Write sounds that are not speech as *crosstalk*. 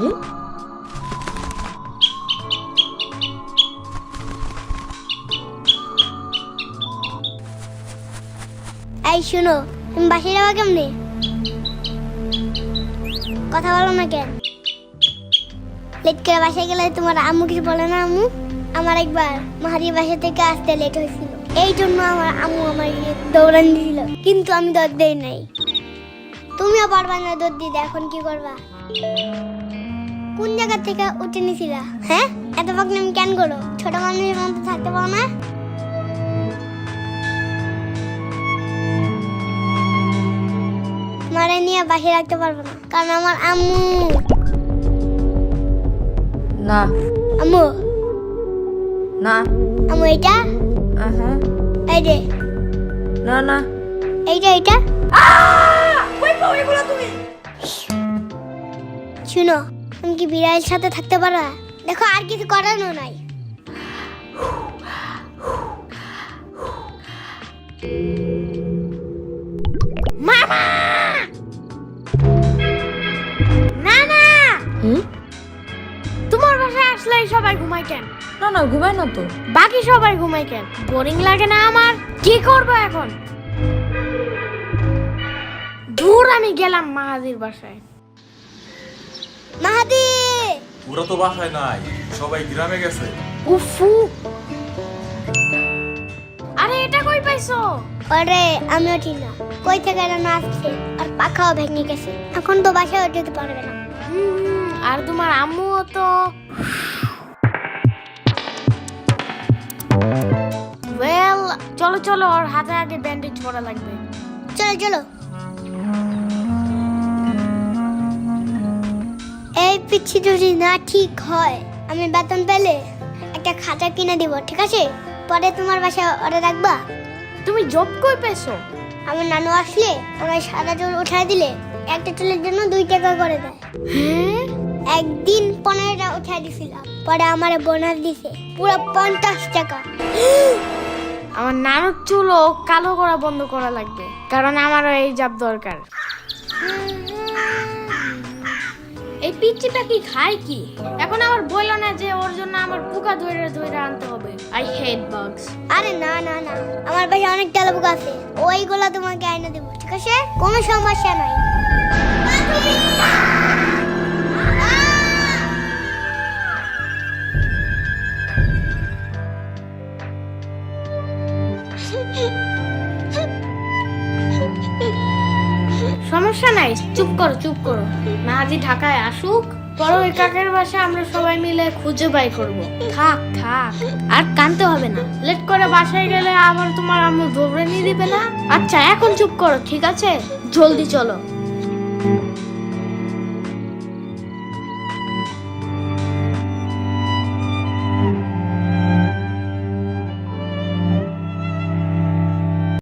এই, শুনো, তুমি বাসায় যাওয়া কেমনে? কথা বলো না কেন? লেট করে বাসায় গেলে তোমার আম্মু কিছু বলে না আম্মু? আমার একবার মাহারির বাসা থেকে আসতে লেট হয়েছিল। এই জন্য আমার আম্মু আমার দৌড়ান দিয়েছিল কিন্তু আমি দৌড় দেই নাই। তুমিও পারবা না দৌড় দিতে, এখন কি করবা? কোন জায়গা থেকে উঠে নিছিলা? হ্যাঁ? এত পাকনামি কেন করো ছোট মানুষের মতো থাকতে পারো না? মারে নিয়ে বাসে রাখতে পারব না কারণ আমার আম্মু। না। আম্মু। না। আম্মু এইটা? আহা। এই যে। না না। এইটা? এইটা শুনো। তুমি কি বিড়ালের সাথে থাকতে পারো? দেখো আর কিছু করানো নাই। মামা! না না হুম? তোমার বাসায় আসলেই সবাই ঘুমায় কেন? না না ঘুমাই না তো। বাকি সবাই ঘুমায় কেন? বোরিং লাগে না আমার। কি করব এখন? দূর আমি গেলাম মাহাদির বাসায়। মাহাদি! ওরা তো বাসায় নাই সবাই গ্রামে গেছে। উফু! আরে এটা কই পাইছো? ওরে আমিও ঠিক না। কই থেকে যেন আসছে আর পাখাও ভেঙে গেছে। এখন তো বাসায় যেতে পারবে না। হুম, আর তোমার আম্মুও তো ওয়েল চলো চলো ওর হাতে আগে ব্যান্ডেজ করা লাগবে। চলো চলো। পিচ্ছি যদি না ঠিক হয়। আমি বেতন পেলে একটা খাতা কিনে দিব ঠিক আছে? পরে তোমার বাসায় ওটা রাখবা। তুমি জব কই পেছো আমার নানু আসলে আমার সাদা চুল উঠাই দিলে একটা চুলের জন্য দুই টাকা করে দেয়। হ্যাঁ? একদিন পনেরোটা উঠাই দিছিলাম পরে আমার বোনাস দিছে পুরো পঞ্চাশ টাকা। *gasps* আমার নানুর চুলও কালো করা বন্ধ করা লাগবে কারণ আমারও এই জাব দরকার। এই পিচ্চিটা কি খায় কি? এখন আমার বলল না যে ওর জন্য আমার পোকা ধরে ধরে আনতে হবে। আই হেট বাগস আরে না না না। আমার বাসায় অনেক তেলাপোকা আছে। ওইগুলো তোমাকে আইনে দেবো ঠিক আছে? কোনো সমস্যা নাই। *laughs* সমস্যা নাই, চুপ করো চুপ করো। মাহাদি ঢাকায় আসুক, পরে ওই কাকের বাসা আমরা সবাই মিলে খুঁজে বাই করব। থাক থাক। আর কানতে হবে না। লেট করে বাসায় গেলে আবার তোমার আম্মু ধরে নিয়ে দিবে না? আচ্ছা এখন চুপ করো, ঠিক আছে? জলদি চলো।